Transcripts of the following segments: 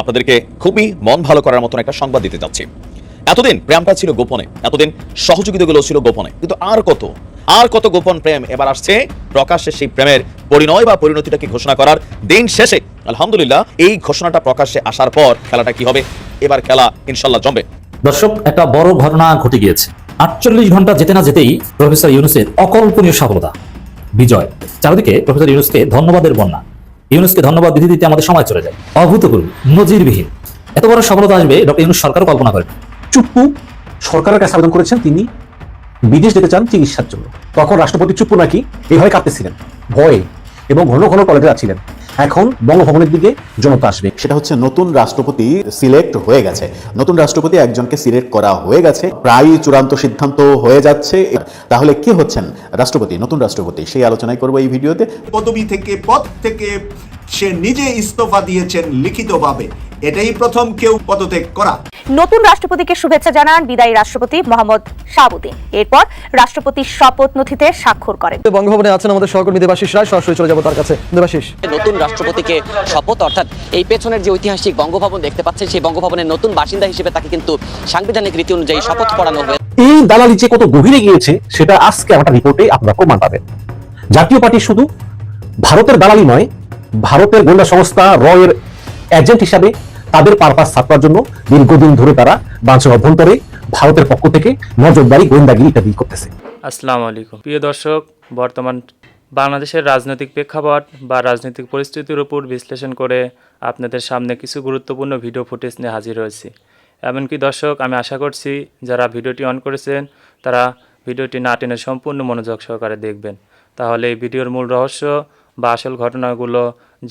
আপনাদেরকে খুবই মন ভালো করার মতন একটা সংবাদ দিতে যাচ্ছি। এতদিন প্রেমটা ছিল গোপনে, এতদিন সহযোগিতাগুলো ছিল গোপনে, কিন্তু আর কত আর কত গোপন প্রেম এবার আসছে প্রকাশ্যে সেই প্রেমের পরিণয় বা পরিণতিটাকে ঘোষণা করার দিন শেষে। আলহামদুলিল্লাহ, এই ঘোষণাটা প্রকাশ্যে আসার পর খেলাটা কি হবে? এবার খেলা ইনশাল্লাহ জমবে। দর্শক, একটা বড় ঘটনা ঘটে গিয়েছে। আটচল্লিশ ঘণ্টা যেতে না যেতেই প্রফেসর ইউনুসের অকল্পনীয় সফলতা। বিজয়, চারিদিকে প্রফেসর ইউনুসকে ধন্যবাদের বন্যা। ইউনুসকে ধন্যবাদ দিতে দিতে আমাদের সময় চলে যায়। অভূতপূর্ব, নজিরবিহীন। এত বড় সফলতা আসবে, ডক্টর ইউনুস সরকারও কল্পনা করেন। চুপ্পু সরকারের কাছে আবেদন করেছেন তিনি, বিদেশ যেতে চান চিকিৎসার জন্য। তখন রাষ্ট্রপতি চুপ্পু নাকি এভাবে কাঁপতেছিলেন ভয়ে এবং ঘন ঘন কলেজে যাচ্ছিলেন। এখন বঙ্গভবনের দিকে জনতা আসবে। সেটা হচ্ছে নতুন রাষ্ট্রপতি সিলেক্ট হয়ে গেছে। নতুন রাষ্ট্রপতি একজনকে সিলেক্ট করা হয়ে গেছে। প্রায় চূড়ান্ত সিদ্ধান্ত হয়ে যাচ্ছে। তাহলে কে হচ্ছেন রাষ্ট্রপতি নতুন রাষ্ট্রপতি? সেই আলোচনায় করব এই ভিডিওতে। পদবি থেকে পদ থেকে সে নিজে ইস্তফা দিয়েছেন লিখিতভাবে। এটাই প্রথম কেউ পদত্যাগ করা। নতুন রাষ্ট্রপতিকে শুভেচ্ছা জানান বিদায়ী রাষ্ট্রপতি মোহাম্মদ শাহাবুদ্দিন। এরপর রাষ্ট্রপতি শপথ নথিতে স্বাক্ষর করেন। বঙ্গভবনে আছেন আমাদের সহকর্মী দেবাশিস রায়। সরাসরি চলে যাব তার কাছে। দেবাশিস। নতুন রাষ্ট্রপতিকে শপথ অর্থাৎ এই পেছনের যে ঐতিহাসিক বঙ্গভবন দেখতে পাচ্ছেন সেই বঙ্গভবনের নতুন বাসিন্দা হিসেবে তাকে কিন্তু সাংবিধানিক রীতি অনুযায়ী শপথ পড়ানো হবে এই দালালি যে কত গভীরে গিয়েছে সেটা আজকে আমার রিপোর্টে আপনারা প্রমাণ পাবেন। জাতীয় পার্টি শুধু ভারতের দালালি নয় ভারতের গোয়েন্দা সংস্থা রয়ের এজেন্ট হিসাবে তাদের পারপাস ছাপার জন্য দীর্ঘদিন ধরে তারা বাংলাদেশের অভ্যন্তরে ভারতের পক্ষ থেকে নজরদারি, গোয়েন্দাগিরি ইত্যাদি করতেছে। আসসালামু আলাইকুম। প্রিয় দর্শক, বর্তমান বাংলাদেশের রাজনৈতিক প্রেক্ষাপট বা রাজনৈতিক পরিস্থিতির উপর বিশ্লেষণ করে আপনাদের সামনে কিছু গুরুত্বপূর্ণ ভিডিও ফুটেজ নিয়ে হাজির হয়েছি। এমনকি দর্শক, আমি আশা করছি যারা ভিডিওটি অন করেছেন, তারা ভিডিওটি না টেনে সম্পূর্ণ মনোযোগ সহকারে দেখবেন। তাহলে এই ভিডিওর মূল রহস্য বা আসল ঘটনাগুলো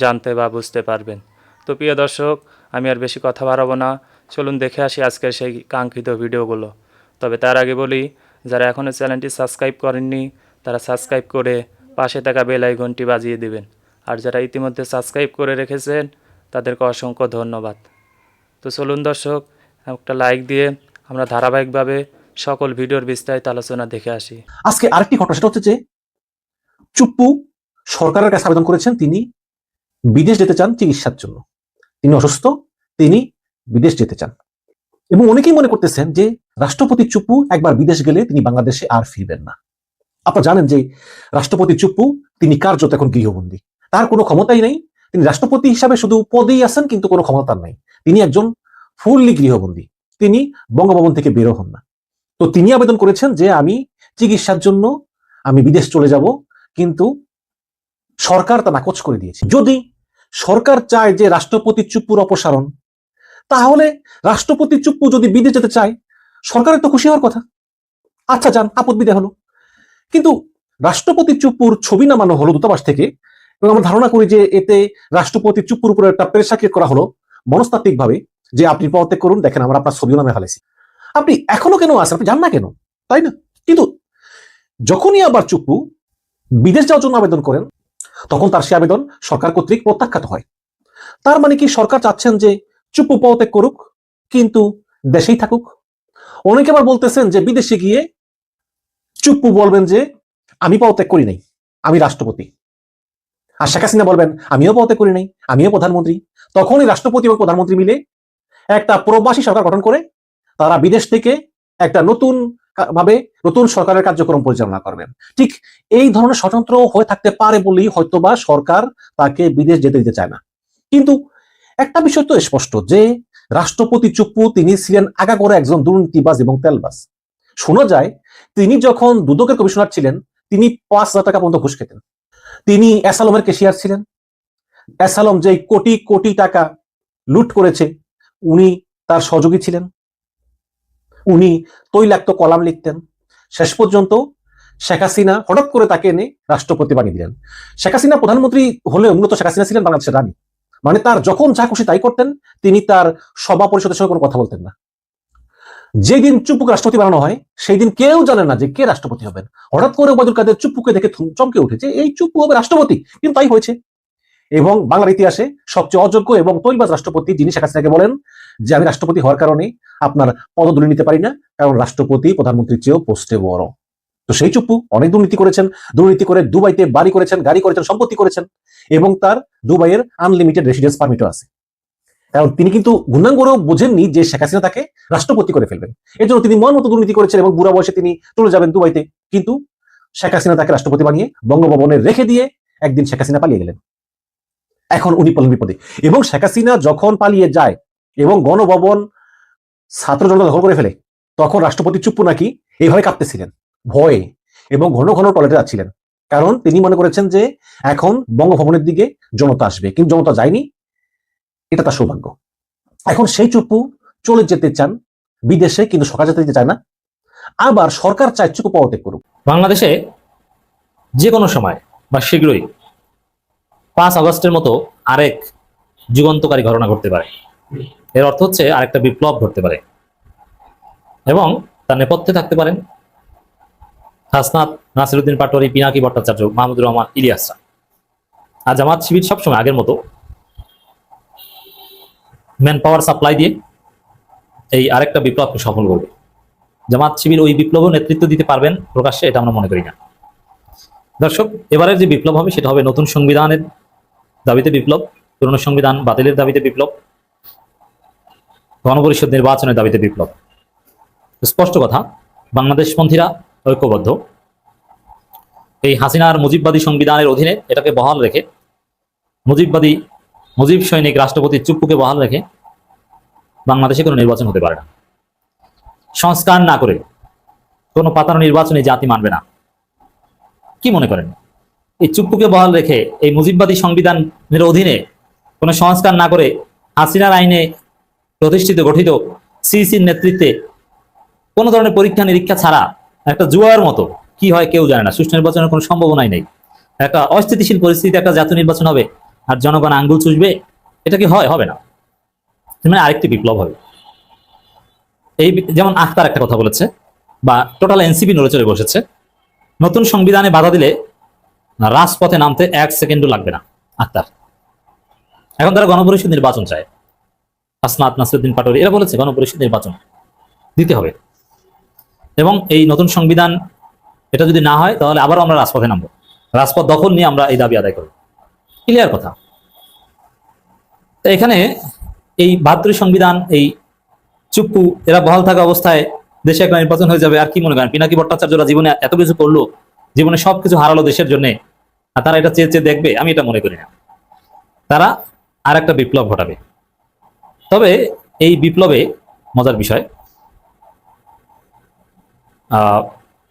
জানতে বা বুঝতে পারবেন। তো প্রিয় দর্শক, আমি আর বেশি কথা বাড়াবো না। চলুন দেখে আসি আজকের সেই কাঙ্ক্ষিত ভিডিওগুলো। তবে তার আগে বলি, যারা এখনও চ্যানেলটি সাবস্ক্রাইব করেননি, তারা সাবস্ক্রাইব করে পাশে থাকা বেল আইকনটি বাজিয়ে দিবেন। আর যারা ইতিমধ্যে সাবস্ক্রাইব করে রেখেছেন, তাদেরকে অসংখ্য ধন্যবাদ। তো চলুন দর্শক, একটা লাইক দিয়ে আমরা ধারাবাহিকভাবে সকল ভিডিওর বিস্তারিত আলোচনা দেখে আসি। আজকে আরেকটি ঘটনা, সেটা হচ্ছে যে চুপ্পু সরকারের কাছে আবেদন করেছেন তিনি বিদেশ যেতে চান চিকিৎসার জন্য। তিনি অসুস্থ, তিনি বিদেশ যেতে চান। এবং অনেকেই মনে করতেছেন যে রাষ্ট্রপতি চুপ্পু একবার বিদেশ গেলে তিনি বাংলাদেশে আর ফিরবেন না। আপনারা জানেন যে রাষ্ট্রপতি চুপ্পু তিনি কার্যত এখন গৃহবন্দী? তার কোনো ক্ষমতাই নেই। তিনি রাষ্ট্রপতি হিসাবে শুধু পদেই আছেন, কিন্তু কোনো ক্ষমতা নাই। তিনি একজন ফুললি গৃহবন্দী। তিনি বঙ্গভবন থেকে বেরো হন না। তো তিনি আবেদন করেছেন যে আমি চিকিৎসার জন্য আমি বিদেশ চলে যাব, কিন্তু সরকার তা নাকচ করে দিয়েছে। যদি সরকার চায় যে রাষ্ট্রপতি চুপ্পুর অপসারণ, তাহলে রাষ্ট্রপতি চুপ্পু যদি বিদেশ যেতে চায়, সরকারের তো খুশি হওয়ার কথা। আচ্ছা যান আপত্তি দেয়া হলো। কিন্তু রাষ্ট্রপতি চুপ্পুর ছবি নামানো হলো দূতাবাস থেকে, এবং আমরা ধারণা করি যে এতে রাষ্ট্রপতি চুপ্পুর উপরে একটা ক্রিয়েট করা হলো মনস্তাত্ত্বিক ভাবে যে আপনি পদত্যাগ করুন, দেখেন আমরা আপনার ছবিও নামে ফেলেছি। আপনি এখনও কেন আসেন আপনি যান না কেন? তাই না? কিন্তু যখনই আবার চুপ্পু বিদেশ যাওয়ার জন্য আবেদন করেন তখন তার সে আবেদন সরকার কর্তৃক প্রত্যাখ্যাত হয়। তার মানে কি সরকার চাচ্ছেন যে চুপ্পু পদত্যাগ করুক, কিন্তু দেশেই থাকুক? অনেকে আবার বলতেছেন যে বিদেশে গিয়ে চুপ্পু বলবেন যে আমি পদত্যাগ করি নাই, আমি রাষ্ট্রপতি। আর শেখ হাসিনা বলবেন, আমিও পদত্যাগ করি নাই, আমিও প্রধানমন্ত্রী। তখনই রাষ্ট্রপতি এবং প্রধানমন্ত্রী মিলে একটা প্রবাসী সরকার গঠন করে তারা বিদেশ থেকে একটা নতুন ভাবে নতুন সরকারের কার্যক্রম পরিচালনা করবেন। ঠিক এই ধরনের স্বতন্ত্র হয়ে থাকতে পারে বলেই হয়তোবা সরকার তাকে বিদেশ যেতে দিতে চায় না। কিন্তু একটা বিষয় তো স্পষ্ট যে, রাষ্ট্রপতি চুপ্পু তিনি ছিলেন আগা করে একজন দুর্নীতিবাজ এবং তেলবাজ। শোনা যায়, তিনি যখন দুদকের কমিশনার ছিলেন, তিনি পাঁচ হাজার টাকা পর্যন্ত ঘুষ খেতেন। তিনি অ্যাসালমের কেশিয়ার ছিলেন। অ্যাসালম যে কোটি কোটি টাকা লুট করেছে, উনি তার সহযোগী ছিলেন। উনি তৈলাক্ত কলাম লিখতেন। শেষ পর্যন্ত শেখ হাসিনা হঠাৎ করে তাকে এনে রাষ্ট্রপতি বানিয়ে দিলেন। শেখ হাসিনা প্রধানমন্ত্রী হলেও মূলত শেখ হাসিনা ছিলেন বাংলাদেশের রানী। মানে তার যখন যা খুশি তাই করতেন, তিনি তার সভা পরিষদের সঙ্গে কোনো কথা বলতেন না। যেদিন চুপ্পুকে রাষ্ট্রপতি বানানো হয় সেই দিন কেউ জানে না যে কে রাষ্ট্রপতি হবেন। হঠাৎ করে ওবায়দুল কাদের চুপ্পুকে দেখে চমকে উঠেছে এই চুপু হবে রাষ্ট্রপতি, কিন্তু তাই হয়েছে। এবং বাংলার ইতিহাসে সবচেয়ে অযোগ্য এবং তৈলবাজ রাষ্ট্রপতি যিনি শেখ হাসিনাকে বলেন যে আমি রাষ্ট্রপতি হওয়ার কারণে আপনার পদদুলি নিতে পারি না, কারণ রাষ্ট্রপতি প্রধানমন্ত্রীর চেয়েও পোস্টে বড়। তো সেই চুপ্পু অনেক দুর্নীতি করেছেন, দুর্নীতি করে দুবাইতে বাড়ি করেছেন, গাড়ি করেছেন, সম্পত্তি করেছেন, এবং তার দুবাইয়ের আনলিমিটেড রেসিডেন্স পারমিটও আছে। কারণ তিনি কিন্তু গুণাঙ্গরেও বোঝেননি যে শেখ হাসিনা তাকে রাষ্ট্রপতি করে ফেলবেন। এর জন্য তিনি মন মতো দুর্নীতি করেছেন এবং বুড়া বয়সে তিনি চলে যাবেন দুবাইতে। কিন্তু শেখ হাসিনা তাকে রাষ্ট্রপতি বানিয়ে বঙ্গভবনে রেখে দিয়ে একদিন শেখ হাসিনা পালিয়ে গেলেন। এখন উনি পড়লেন বিপদে। এবং শেখ হাসিনা যখন পালিয়ে যায় এবং গণভবন ছাত্র জনতা দখল করে ফেলে। তখন রাষ্ট্রপতি চুপ্পু নাকি এইভাবে কাঁপতেছিলেন ভয়ে এবং ঘন ঘন টয়লেটে যাচ্ছিলেন। কারণ তিনি মনে করেছেন যে এখন বঙ্গভবনের দিকে জনতা আসবে। কিন্তু জনতা যায়নি। এটা তার সৌভাগ্য। এখন সেই চুপ্পু চলে যেতে চান বিদেশে, কিন্তু সরকার যেতে চায় না। আবার সরকার চায় চুপু পদত্যাগ করুক। বাংলাদেশে যে কোনো সময়, বা শীঘ্রই পাঁচ আগস্টের মতো আরেক যুগান্তকারী ঘটনা ঘটতে পারে। এর অর্থ হচ্ছে আরেকটা বিপ্লব ঘটতে পারে। এবং তার নেপথ্যে থাকতে পারেন হাসনাত নাসিরুদ্দিন পাটোয়ারি, পিনাকি ভট্টাচার্য, মাহমুদুর রহমান ইলিয়াসরা আর জামাত শিবির সবসময় আগের মতো ম্যান পাওয়ার সাপ্লাই দিয়ে এই আরেকটা বিপ্লবকে সফল করবে। জামাত শিবির ওই বিপ্লব নেতৃত্ব দিতে পারবেন প্রকাশ্যে, এটা আমরা মনে করি না। দর্শক, এবারের যে বিপ্লব হবে, সেটা হবে নতুন সংবিধানের দাবিতে বিপ্লব, পুরনো সংবিধান বাতিলের দাবিতে বিপ্লব গণপরিষদ নির্বাচনের দাবিতে বিপ্লব। স্পষ্ট কথা বাংলাদেশপন্থীরা ঐক্যবদ্ধ। এই হাসিনার মুজিববাদী সংবিধানের অধীনে এটাকে বহাল রেখে, মুজিববাদী, মুজিব সৈনিক রাষ্ট্রপতি চুপ্পুকে বহাল রেখে বাংলাদেশে কোনো নির্বাচন হতে পারে না। সংস্কার না করে কোনো পাতানো নির্বাচনে জাতি মানবে না। কি মনে করেন? এই চুপ্পুকে বহাল রেখে এই মুজিববাদী সংবিধানের অধীনে কোনো সংস্কার না করে হাসিনার আইনে প্রতিষ্ঠিত, গঠিত সিসির নেতৃত্বে কোনো ধরনের পরীক্ষা নিরীক্ষা ছাড়া একটা জুয়ার মতো কি হয় কেউ জানে না। সুষ্ঠু নির্বাচনের কোনো সম্ভাবনাই নেই। একটা অস্থিতিশীল পরিস্থিতিতে একটা জাতীয় নির্বাচন হবে আর জনগণ আঙ্গুল চুষবে, এটা কি হয়? হবে না। মানে আরেকটি বিপ্লব হবে। এই যেমন আখতার একটা কথা বলেছে বা টোটাল এনসিপি নড়ে চড়ে বসেছে। নতুন সংবিধানে বাধা দিলে রাজপথে নামতে এক সেকেন্ডও লাগবে না আখতার। এখন তারা গণপরিষদ নির্বাচন চায়। হাসনাত নাসিরুদ্দিন পাটোয়ারি, এরা বলেছে গণপরিষদ নির্বাচন দিতে হবে। এবং এই নতুন সংবিধান এটা যদি না হয়, তাহলে আবারও আমরা রাজপথে নামবো। রাজপথ দখল নিয়ে আমরা এই দাবি আদায় করব। ক্লিয়ার কথা। তো এখানে এই বাহাত্তর সংবিধান, এই চুপ্পু, এরা বহাল থাকা অবস্থায় দেশে একটা নির্বাচন হয়ে যাবে, আর কি মনে করেন? পিনাকি ভট্টাচার্যরা জীবনে এত কিছু করল, জীবনে সবকিছু হারালো দেশের জন্য, আর তারা এটা চেয়ে চেয়ে দেখবে? আমি এটা মনে করি না। তারা আর একটা বিপ্লব ঘটাবে। তবে এই বিপ্লবে মজার বিষয়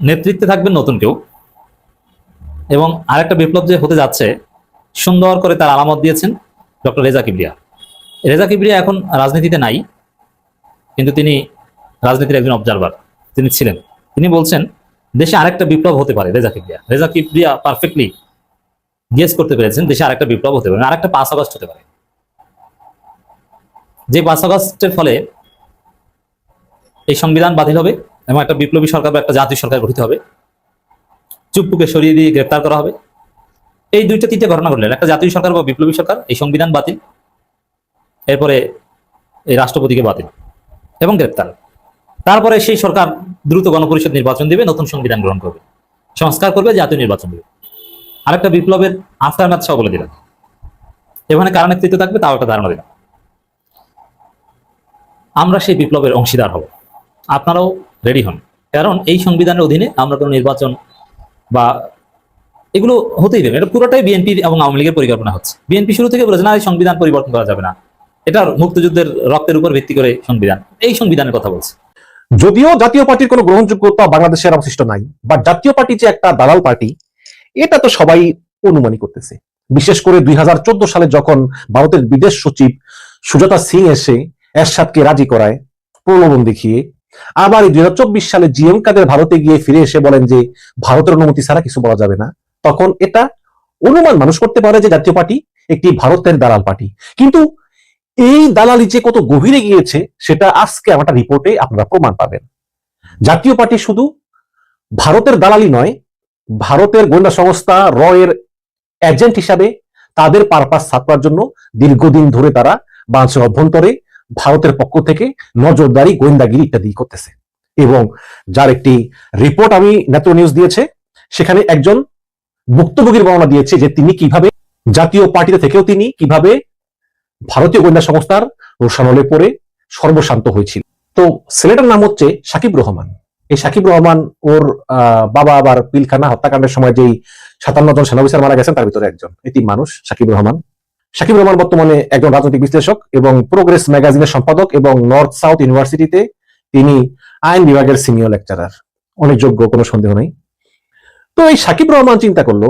নেতৃত্বে থাকবেন নতুন কেউ এবং আরেকটা বিপ্লব যে হতে যাচ্ছে, সুন্দর করে তার আলামত দিয়েছেন ডক্টর রেজা কিবরিয়া। রেজা কিবরিয়া এখন রাজনীতিতে নাই, কিন্তু তিনি রাজনীতির একজন অবজারভার তিনি ছিলেন। তিনি বলছেন, দেশে আরেকটা বিপ্লব হতে পারে রেজা কিবরিয়া। রেজা কিবরিয়া পারফেক্টলি গেস করতে পেরেছেন, দেশে আরেকটা বিপ্লব হতে পারে, আরেকটা পাঁচ আগস্ট হতে পারে। যে আগস্টের ফলে এই সংবিধান বাতিল হবে এবং একটা বিপ্লবী সরকার বা একটা জাতীয় সরকার গঠিত হবে। চুপ্পুকে সরিয়ে দিয়ে গ্রেপ্তার করা হবে। এই দুইটা তিনটে ঘটনা ঘটলেন। একটা জাতীয় সরকার বা বিপ্লবী সরকার, এই সংবিধান বাতিল, এরপরে এই রাষ্ট্রপতিকে বাতিল এবং গ্রেপ্তার। তারপরে সেই সরকার দ্রুত গণপরিষদ নির্বাচন দেবে, নতুন সংবিধান গ্রহণ করবে, সংস্কার করবে, জাতীয় নির্বাচন দেবে। আরেকটা বিপ্লবের আফটার ম্যাথ সহ বলে দিলাম। এখানে কারণ নেতৃত্ব থাকবে, তাও একটা ধারণা দিলাম। আমরা সেই বিপ্লবের অংশীদার হব। আপনারাও রেডি হন। কারণ এই সংবিধানের অধীনে আমরা কোনো নির্বাচন বা এগুলো হতেই দেবে এটা পুরোটাই বিএনপি এবং আওয়ামী লীগের পরিকল্পনা হচ্ছে। বিএনপি শুরু থেকে বলেছে, না, এই সংবিধান পরিবর্তন করা যাবে না। এটা মুক্তিযুদ্ধের রক্তের উপর ভিত্তি করে সংবিধান। এই সংবিধানের কথা বলছে। যদিও জাতীয় পার্টির কোনো গ্রহণযোগ্যতা বাংলাদেশের অবশিষ্ট নাই, বা জাতীয় পার্টি যে একটা দালাল পার্টি, এটা তো সবাই অনুমানই করতেছে। বিশেষ করে দুই হাজার চোদ্দ সালে যখন ভারতের বিদেশ সচিব সুজাতা সিং এসে এরশাদকে রাজি করায়, প্রলোভন দেখিয়ে। আবার দুই হাজার চব্বিশ সালে জিএম কাদের ভারতে গিয়ে ফিরে এসে বলেন যে, ভারতের অনুমতি ছাড়া কিছু বলা যাবে না। তখন এটা অনুমান মানুষ করতে পারে যে, জাতীয় পার্টি একটি ভারতের দালাল পার্টি। কিন্তু এই দালালি যে কত গভীরে গিয়েছে, সেটা আজকে আমার রিপোর্টে আপনারা প্রমাণ পাবেন। জাতীয় পার্টি শুধু ভারতের দালালি নয়, ভারতের গোয়েন্দা সংস্থা র এর এজেন্ট হিসাবে তাদের পারপাস ছাপার জন্য দীর্ঘদিন ধরে তারা বাংলাদেশের অভ্যন্তরে ভারতের পক্ষ থেকে নজরদারি গোয়েন্দাগিরি ইত্যাদি করতেছে। এবং যার একটি রিপোর্ট আমি নেত্র নিউজ দিয়েছে, সেখানে একজন ভুক্তভোগীর বর্ণনা দিয়েছে যে তিনি কীভাবে জাতীয় পার্টিতে থেকেও তিনি কীভাবে ভারতীয় গোয়েন্দা সংস্থার রোশানলে পড়ে সর্বশান্ত হয়েছিল। তো ছেলেটার নাম হচ্ছে সাকিব রহমান। এই সাকিব রহমান ওর বাবা আবার পিলখানা হত্যাকাণ্ডের সময় যেই সাতান্ন জন সেনা অফিসার মারা গেছেন, তার ভিতরে একজন। এটি মানুষ সাকিব রহমান। সাকিব রহমান বর্তমানে একজন রাজনৈতিক বিশ্লেষক এবং প্রোগ্রেস ম্যাগাজিনের সম্পাদক এবং নর্থ সাউথ ইউনিভার্সিটিতে তিনি আইন বিভাগের সিনিয়র লেকচারার অনেক যোগ্য, কোনো সন্দেহ নেই। তো এই সাকিব রহমান চিন্তা করল,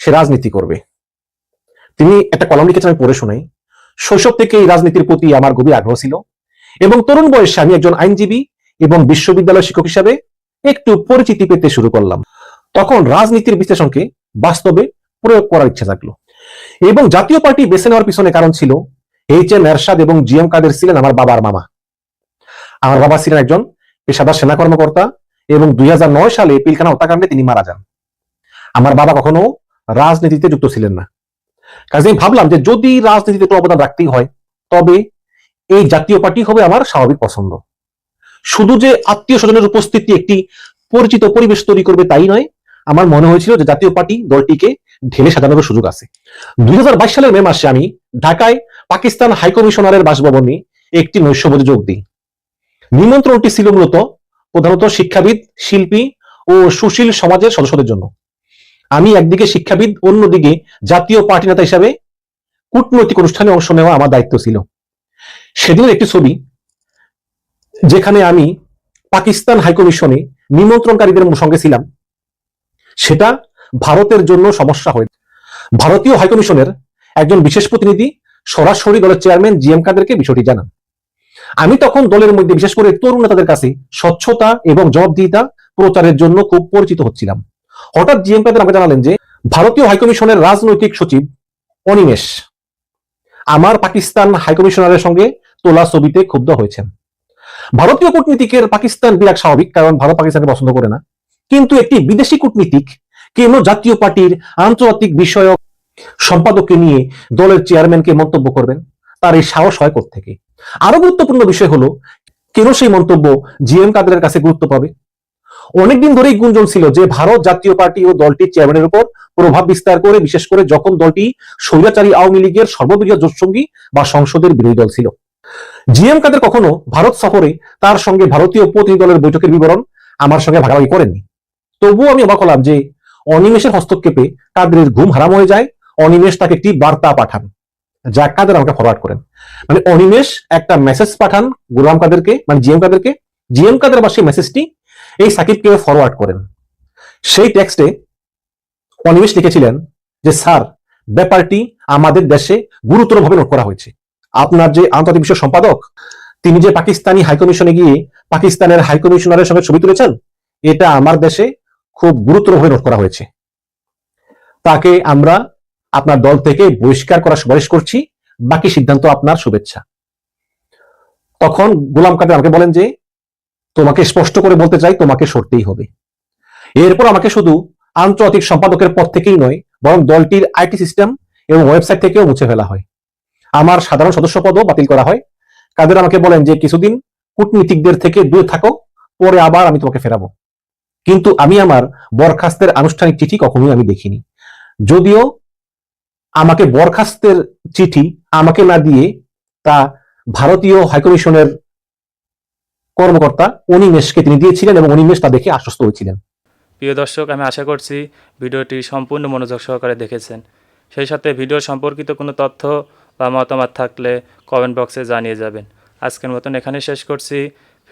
সে রাজনীতি করবে। তিনি একটা কলম লিখেছেন, আমি পড়ে শোনাই। শৈশব থেকে এই রাজনীতির প্রতি আমার গভীর আগ্রহ ছিল এবং তরুণ বয়সে আমি একজন আইনজীবী এবং বিশ্ববিদ্যালয় শিক্ষক হিসাবে একটু পরিচিতি পেতে শুরু করলাম। তখন রাজনীতির বিশ্লেষণকে বাস্তবে প্রয়োগ করার ইচ্ছা থাকল এবং জাতীয় পার্টি বেছে নেওয়ার পিছনে কারণ ছিল এইচ এম এরশাদ এবং জি এম কাদের ছিলেন আমার বাবার মামা। আমার বাবা ছিলেন একজন পেশাদার সেনা কর্মকর্তা এবং দুই সালে পিলখানা হত্যাকাণ্ডে তিনি মারা যান। আমার বাবা কখনো রাজনীতিতে যুক্ত ছিলেন না। কাজে আমি ভাবলাম যে যদি রাজনীতিতে একটু অবদান রাখতেই হয়, তবে এই জাতীয় পার্টি হবে আমার স্বাভাবিক পছন্দ। শুধু যে আত্মীয় স্বজনের উপস্থিতি একটি পরিচিত পরিবেশ তৈরি করবে তাই নয়, আমার মনে হয়েছিল যে জাতীয় পার্টি দলটিকে ঢেলে সাজানোর সুযোগ আছে। দুই সালের মে মাসে আমি ঢাকায় পাকিস্তান হাইকমিশনারের বাসভবনে একটি নৈশভোজে যোগ দিই। নিমন্ত্রণটি ছিল মূলত প্রধানত শিক্ষাবিদ, শিল্পী ও সুশীল সমাজের সদস্যদের জন্য। আমি একদিকে শিক্ষাবিদ, অন্যদিকে জাতীয় পার্টি নেতা হিসাবে কূটনৈতিক অনুষ্ঠানে অংশ নেওয়া আমার দায়িত্ব ছিল। সেদিনের একটি ছবি, যেখানে আমি পাকিস্তান হাইকমিশনে নিমন্ত্রণকারীদের সঙ্গে ছিলাম। সেটা ভারতের জন্য সমস্যা হয়ে ভারতীয় হাইকমিশনের একজন বিশেষ প্রতিনিধি সরাসরি দলের চেয়ারম্যান জি এম কাদেরকে বিষয়টি জানান। আমি তখন দলের মধ্যে বিশেষ করে তরুণ নেতাদের কাছে স্বচ্ছতা এবং জবাবদিহিতা প্রচারের জন্য খুব পরিচিত হচ্ছিলাম। হঠাৎ জি এম কাদের আমাকে জানালেন যে, ভারতীয় হাইকমিশনের রাজনৈতিক সচিব অনিমেষ, আমার পাকিস্তান হাইকমিশনারের সঙ্গে তোলা ছবিতে ক্ষুব্ধ হয়েছেন। ভারতীয় কূটনীতিকের পাকিস্তান বিরাট স্বাভাবিক, কারণ ভারত পাকিস্তানকে পছন্দ করে না। কিন্তু একটি বিদেশি কূটনীতিক কেন জাতীয় পার্টির আন্তর্জাতিক বিষয়ক সম্পাদককে নিয়ে দলের চেয়ারম্যানকে মন্তব্য করবেন? তার এই সাহস হয় থেকে আরও গুরুত্বপূর্ণ বিষয় হলো, কেন সেই মন্তব্য জি এম কাছে গুরুত্ব পাবে? অনেকদিন ধরেই গুঞ্জন ছিল যে ভারত জাতীয় পার্টি ও দলটির চেয়ারম্যানের উপর প্রভাব বিস্তার করে, বিশেষ করে যখন দলটি স্বৈরাচারী আওয়ামী লীগের সর্ববৃহৎ জোটসঙ্গী বা সংসদের বিরোধী দল ছিল। জি এম কাদের কখনো ভারত সফরে তার সঙ্গে ভারতীয় প্রতিনিধি দলের বৈঠকের বিবরণ আমার সঙ্গে ভাগাভাগি করেননি। তবুও আমি অবাক হলাম যে অনিমেষের হস্তক্ষেপে কাদের ঘুম হারাম হয়ে যায়। অনিমেষ তাকে একটি বার্তা পাঠান, যা কাদের আমাকে ফরওয়ার্ড করেন। মানে অনিমেষ একটা মেসেজ পাঠান গোলাম কাদেরকে মানে জিএম কাদেরকে। জিএম কাদের আবার সেই মেসেজটি এই সাকিবকে ফরওয়ার্ড করেন। সেই টেক্সটে অনিমেষ লিখেছিলেন যে, স্যার, ব্যাপারটি আমাদের দেশে গুরুতরভাবে নোট করা হয়েছে। আপনার যে আন্তর্জাতিক বিষয় সম্পাদক, তিনি যে পাকিস্তানি হাইকমিশনে গিয়ে পাকিস্তানের হাইকমিশনারের সঙ্গে ছবি তুলেছেন, এটা আমার দেশে খুব গুরুতরভাবে নোট করা হয়েছে। তাকে আমরা আপনার দল থেকে বহিষ্কার করার সুপারিশ করছি। বাকি সিদ্ধান্ত আপনার শুভেচ্ছা। তখন গোলাম কাদের আমাকে বলেন যে, তোমাকে স্পষ্ট করে বলতে চাই, তোমাকে সরতেই হবে। এরপর আমাকে শুধু আন্তর্জাতিক সম্পাদকের পদ থেকেই নয়, বরং দলটির আইটি সিস্টেম এবং ওয়েবসাইট থেকেও মুছে ফেলা হয়। আমার সাধারণ সদস্য পদও বাতিল করা হয়। কাদের আমাকে বলেন যে, কিছুদিন কূটনীতিকদের থেকে দূরে থাকো, পরে আবার আমি তোমাকে ফেরাবো। কিন্তু আমি আমার বরখাস্তের আনুষ্ঠানিক চিঠি কখনোই আমি দেখিনি। যদিও আমাকে বরখাস্তের চিঠি আমাকে না দিয়ে তা ভারতীয় হাইকমিশনের কর্মকর্তা অনিমেষকে তিনি দিয়েছিলেন এবং অনিমেষ তা দেখে আশ্বস্ত হয়েছিলেন। প্রিয় দর্শক, আমি আশা করছি ভিডিওটি সম্পূর্ণ মনোযোগ সহকারে দেখেছেন। সেই সাথে ভিডিও সম্পর্কিত কোনো তথ্য বা মতামত থাকলে কমেন্ট বক্সে জানিয়ে যাবেন। আজকের মতন এখানে শেষ করছি।